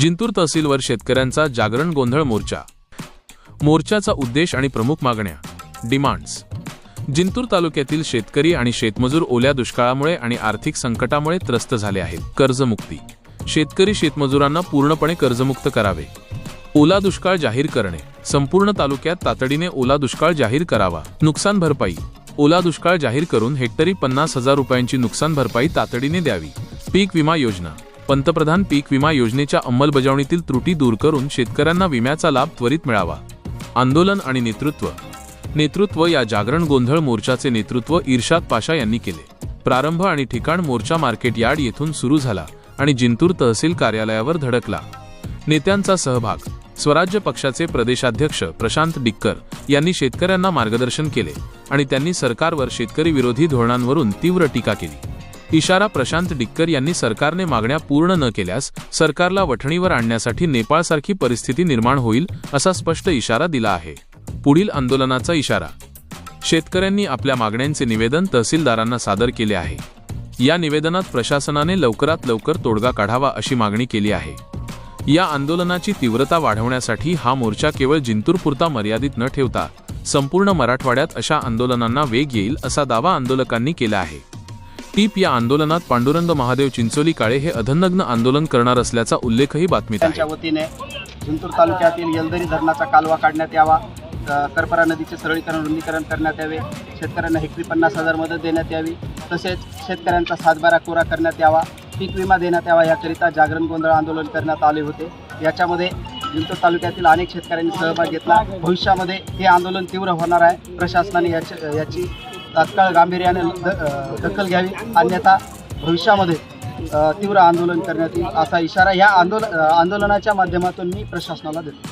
जिंतूर तहसीलवर शेतकऱ्यांचा जागरण गोंधळ मोर्चा. मोर्चाचा उद्देश आणि प्रमुख मागण्या. डिमांड्स. जिंतूर तालुक्यातील शेतकरी आणि शेतमजूर ओल्या दुष्काळामुळे आणि आर्थिक संकटामुळे त्रस्त झाले आहेत. कर्जमुक्ती. शेतकरी शेतमजुरांना पूर्णपणे कर्जमुक्त करावे. ओला दुष्काळ जाहीर करणे. संपूर्ण तालुक्यात तातडीने ओला दुष्काळ जाहीर करावा. नुकसान भरपाई. ओला दुष्काळ जाहीर करून हेक्टरी पन्नास हजार रुपयांची नुकसान भरपाई तातडीने द्यावी. पीक विमा योजना. पंतप्रधान पीक विमा योजनेच्या अंमलबजावणीतील त्रुटी दूर करून शेतकऱ्यांना विम्याचा लाभ त्वरित मिळावा. आंदोलन आणि नेतृत्व. नेतृत्व या जागरण गोंधळ मोर्चाचे नेतृत्व इर्शाद पाशा यांनी केले. प्रारंभ आणि ठिकाण मोर्चा मार्केट यार्ड येथून सुरू झाला आणि जिंतूर तहसील कार्यालयावर धडकला. नेत्यांचा सहभाग. स्वराज्य पक्षाचे प्रदेशाध्यक्ष प्रशांत डिक्कर यांनी शेतकऱ्यांना मार्गदर्शन केले आणि त्यांनी सरकारवर शेतकरी विरोधी धोरणांवरून तीव्र टीका केली. इशारा प्रशांत डिक्कर यांनी सरकारने मागण्या पूर्ण न केल्यास सरकारला वठणीवर आणण्यासाठी नेपाळसारखी परिस्थिती निर्माण होईल असा स्पष्ट इशारा दिला आहे. पुढील आंदोलनाचा इशारा. शेतकऱ्यांनी आपल्या मागण्यांचे निवेदन तहसीलदारांना सादर केले आहे. या निवेदनात प्रशासनाने लवकरात लवकर तोडगा काढावा अशी मागणी केली आहे. या आंदोलनाची तीव्रता वाढवण्यासाठी हा मोर्चा केवळ जिंतूरपुरता मर्यादित न ठेवता संपूर्ण मराठवाड्यात अशा आंदोलनांना वेग येईल असा दावा आंदोलकांनी केला आहे. टीप या आंदोलनात पांडुरंग महादेव चिंचोली काळे हे अधनग्न आंदोलन करणार असल्याचा उल्लेखही बातमीत आहे. त्यांच्या वतीने जिंतूर तालुक्यातील येलदरी धरणाचा कालवा काढण्यात यावा करपरा नदीचे सरळीकरण रुंदीकरण करण्यात यावे शेतकऱ्यांना हेक्टरी पन्नास हजार मदत देण्यात यावी तसेच शेतकऱ्यांचा सातबारा कोरा करण्यात यावा पीक विमा देण्यात यावा याकरिता जागरण गोंधळ आंदोलन करण्यात आले होते. याच्यामध्ये जिंतूर तालुक्यातील अनेक शेतकऱ्यांनी सहभाग घेतला. भविष्यामध्ये हे आंदोलन तीव्र होणार आहे. प्रशासनाने याची याची तात्काळ गांभीर्याने द- दखल घ्यावी. अन्यथा भविष्यामध्ये तीव्र आंदोलन करण्यात येईल असा इशारा या आंदोलन आंदोलनाच्या माध्यमातून मी प्रशासनाला देतो.